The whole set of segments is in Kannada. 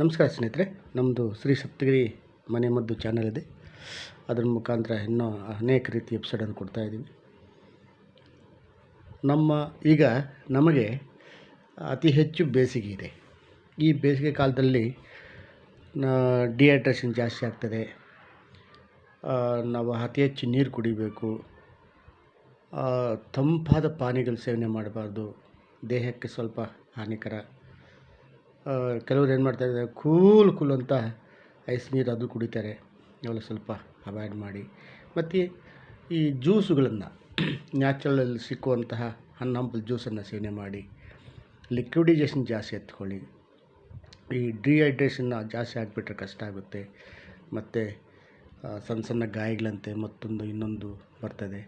ನಮಸ್ಕಾರ ಸ್ನೇಹಿತರೆ ನಮ್ಮದು ಶ್ರೀ ಸಪ್ತಗಿರಿ ಮನೆ ಮದ್ದು ಚಾನಲ್ ಇದೆ. ಅದರ ಮುಖಾಂತರ ಇನ್ನೂ ಅನೇಕ ರೀತಿ ಎಪಿಸೋಡನ್ನು ಕೊಡ್ತಾ ಇದ್ದೀವಿ. ನಮ್ಮ, ಈಗ ನಮಗೆ ಅತಿ ಹೆಚ್ಚು ಬೇಸಿಗೆ ಇದೆ. ಈ ಬೇಸಿಗೆ ಕಾಲದಲ್ಲಿ ಡಿಹೈಡ್ರೇಷನ್ ಜಾಸ್ತಿ ಆಗ್ತದೆ. ನಾವು ಅತಿ ಹೆಚ್ಚು ನೀರು ಕುಡಿಬೇಕು. ತಂಪಾದ ಪಾನೀಯಗಳು ಸೇವನೆ ಮಾಡಬಾರ್ದು. ದೇಹಕ್ಕೆ ಸ್ವಲ್ಪ ಹಾನಿಕರ ಕೆಲವ್ರು ಏನು ಮಾಡ್ತಾರೆ ಕೂಲ್ ಕೂಲ್ ಅಂತ ಐಸ್ ನೀರು ಅದು ಕುಡಿತಾರೆ. ಅವೆಲ್ಲ ಸ್ವಲ್ಪ ಅವಾಯ್ಡ್ ಮಾಡಿ. ಮತ್ತು ಈ ಜ್ಯೂಸುಗಳನ್ನು, ನ್ಯಾಚುರಲಲ್ಲಿ ಸಿಕ್ಕುವಂತಹ ಹಣ್ಣು ಹಂಪಲು ಜ್ಯೂಸನ್ನು ಸೇವನೆ ಮಾಡಿ, ಲಿಕ್ವಿಡೈಜೇಷನ್ ಜಾಸ್ತಿ ಎತ್ಕೊಳ್ಳಿ. ಈ ಡಿಹೈಡ್ರೇಷನ್ನ ಜಾಸ್ತಿ ಆಗಿಬಿಟ್ರೆ ಕಷ್ಟ ಆಗುತ್ತೆ. ಮತ್ತು ಸಣ್ಣ ಸಣ್ಣ ಗಾಯಗಳಂತೆ ಮತ್ತೊಂದು ಇನ್ನೊಂದು ಬರ್ತದೆ.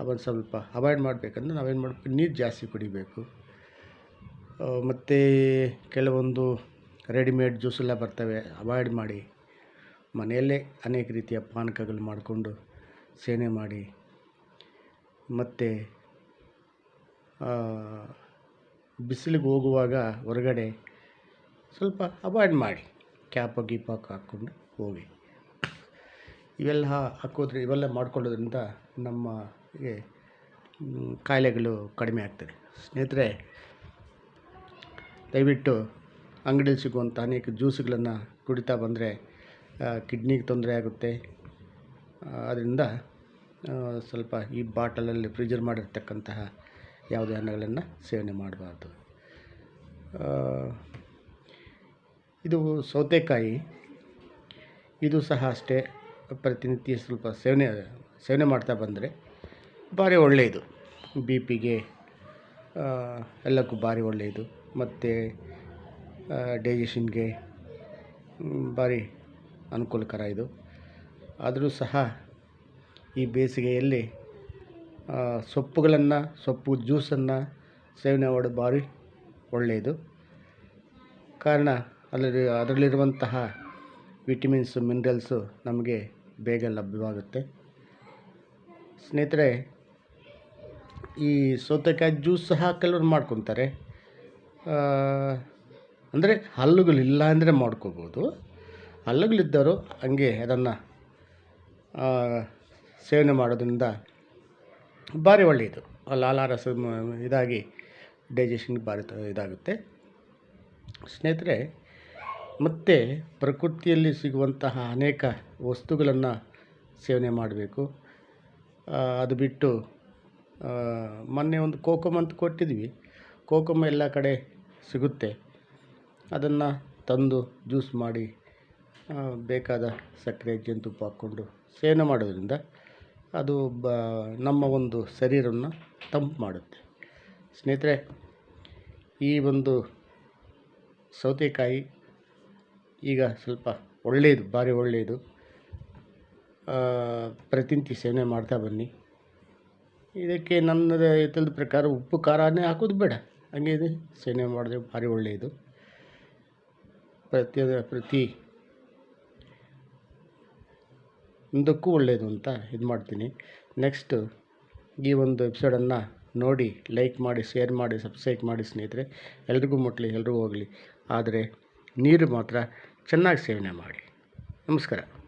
ಅವನ್ನ ಸ್ವಲ್ಪ ಅವಾಯ್ಡ್ ಮಾಡಬೇಕಂದ್ರೆ ನಾವೇನು ಮಾಡಬೇಕು, ನೀರು ಜಾಸ್ತಿ ಕುಡಿಬೇಕು. ಮತ್ತು ಕೆಲವೊಂದು ರೆಡಿಮೇಡ್ ಜ್ಯೂಸೆಲ್ಲ ಬರ್ತವೆ, ಅವಾಯ್ಡ್ ಮಾಡಿ. ಮನೆಯಲ್ಲೇ ಅನೇಕ ರೀತಿಯ ಪಾನಕಗಳು ಮಾಡಿಕೊಂಡು ಸೇವನೆ ಮಾಡಿ. ಮತ್ತು ಬಿಸಿಲಿಗೆ ಹೋಗುವಾಗ ಹೊರಗಡೆ ಸ್ವಲ್ಪ ಅವಾಯ್ಡ್ ಮಾಡಿ. ಕ್ಯಾಪ ಗೀಪಾಕ್ ಹಾಕ್ಕೊಂಡು ಹೋಗಿ. ಇವೆಲ್ಲ ಹಾಕೋದ್ರೆ, ಇವೆಲ್ಲ ಮಾಡ್ಕೊಳ್ಳೋದ್ರಿಂದ ನಮ್ಮ ಕಾಯಿಲೆಗಳು ಕಡಿಮೆ ಆಗ್ತದೆ. ಸ್ನೇಹಿತರೆ ದಯವಿಟ್ಟು ಅಂಗಡಿಯಲ್ಲಿ ಸಿಗುವಂಥ ಅನೇಕ ಜ್ಯೂಸ್ಗಳನ್ನು ಕುಡಿತಾ ಬಂದರೆ ಕಿಡ್ನಿಗೆ ತೊಂದರೆ ಆಗುತ್ತೆ. ಅದರಿಂದ ಸ್ವಲ್ಪ ಈ ಬಾಟಲಲ್ಲಿ ಫ್ರಿಜರ್ ಮಾಡಿರ್ತಕ್ಕಂತಹ ಯಾವುದೇ ಹಣ್ಣುಗಳನ್ನು ಸೇವನೆ ಮಾಡಬಾರ್ದು. ಇದು ಸೌತೆಕಾಯಿ. ಇದು ಸಹ ಅಷ್ಟೇ, ಪ್ರತಿನಿತ್ಯ ಸ್ವಲ್ಪ ಸೇವನೆ ಸೇವನೆ ಮಾಡ್ತಾ ಬಂದರೆ ಭಾರಿ ಒಳ್ಳೆಯದು. ಬಿ ಪಿಗೆ ಎಲ್ಲಕ್ಕೂ ಭಾರಿ ಒಳ್ಳೆಯದು. ಮತ್ತು ಡೈಜೆಷನ್ಗೆ ಭಾರಿ ಅನುಕೂಲಕರ ಇದು. ಆದರೂ ಸಹ ಈ ಬೇಸಿಗೆಯಲ್ಲಿ ಸೊಪ್ಪುಗಳನ್ನು, ಸೊಪ್ಪು ಜ್ಯೂಸನ್ನು ಸೇವನೆ ಮಾಡೋದು ಭಾರಿ ಒಳ್ಳೆಯದು. ಕಾರಣ ಅಲ್ಲಿ ಅದರಲ್ಲಿರುವಂತಹ ವಿಟಮಿನ್ಸು, ಮಿನ್ರಲ್ಸು ನಮಗೆ ಬೇಗ ಲಭ್ಯವಾಗುತ್ತೆ. ಸ್ನೇಹಿತರೆ ಈ ಸೌತೆಕಾಯಿ ಜ್ಯೂಸ್ ಸಹ ಕೆಲವರು ಮಾಡ್ಕೊತಾರೆ. ಅಂದರೆ ಹಲ್ಲುಗಳಿಲ್ಲ ಅಂದರೆ ಮಾಡ್ಕೋಬೋದು. ಹಲ್ಲುಗಳಿದ್ದವರು ಹಂಗೆ ಅದನ್ನು ಸೇವನೆ ಮಾಡೋದ್ರಿಂದ ಭಾರಿ ಒಳ್ಳೆಯದು. ಲಾಲಾರಸ ರಸ ಇದಾಗಿ ಡೈಜೆಷನ್ ಭಾರಿ ಇದಾಗುತ್ತೆ. ಸ್ನೇಹಿತರೆ, ಮತ್ತು ಪ್ರಕೃತಿಯಲ್ಲಿ ಸಿಗುವಂತಹ ಅನೇಕ ವಸ್ತುಗಳನ್ನು ಸೇವನೆ ಮಾಡಬೇಕು. ಅದು ಬಿಟ್ಟು ಮೊನ್ನೆ ಒಂದು ಕೋಕಮ್ ಅಂತ ಕೊಟ್ಟಿದ್ವಿ. ಕೋಕಮ್ ಎಲ್ಲ ಕಡೆ ಸಿಗುತ್ತೆ. ಅದನ್ನು ತಂದು ಜ್ಯೂಸ್ ಮಾಡಿ ಬೇಕಾದ ಸಕ್ಕರೆ, ಜೇನುತುಪ್ಪ ಹಾಕ್ಕೊಂಡು ಸೇವನೆ ಮಾಡೋದ್ರಿಂದ ಅದು ಬ, ನಮ್ಮ ಒಂದು ಶರೀರವನ್ನು ತಂಪು ಮಾಡುತ್ತೆ. ಸ್ನೇಹಿತರೆ, ಈ ಒಂದು ಸೌತೆಕಾಯಿ ಈಗ ಸ್ವಲ್ಪ ಒಳ್ಳೆಯದು, ಭಾರಿ ಒಳ್ಳೆಯದು. ಪ್ರತಿನಿತ್ಯ ಸೇವನೆ ಮಾಡ್ತಾ ಬನ್ನಿ. ಇದಕ್ಕೆ ನನ್ನ ತಿಳಿದ ಪ್ರಕಾರ ಉಪ್ಪು, ಖಾರನೇ ಹಾಕೋದು ಬೇಡ. ಹಂಗೆ ಇದೆ. ಸೇವನೆ ಮಾಡಿದ್ರೆ ಭಾರಿ ಒಳ್ಳೆಯದು. ಪ್ರತಿ ಪ್ರತಿ ಒಂದಕ್ಕೂ ಒಳ್ಳೆಯದು ಅಂತ ಇದು ಮಾಡ್ತೀನಿ. ನೆಕ್ಸ್ಟು ಈ ಒಂದು ಎಪಿಸೋಡನ್ನು ನೋಡಿ ಲೈಕ್ ಮಾಡಿ ಶೇರ್ ಮಾಡಿ ಸಬ್ಸ್ಕ್ರೈಬ್ ಮಾಡಿ ಸ್ನೇಹಿತರೆ. ಎಲ್ರಿಗೂ ಮುಟ್ಲಿ ಎಲ್ರಿಗೂ ಹೋಗಲಿ. ಆದರೆ ನೀರು ಮಾತ್ರ ಚೆನ್ನಾಗಿ ಸೇವನೆ ಮಾಡಿ. ನಮಸ್ಕಾರ.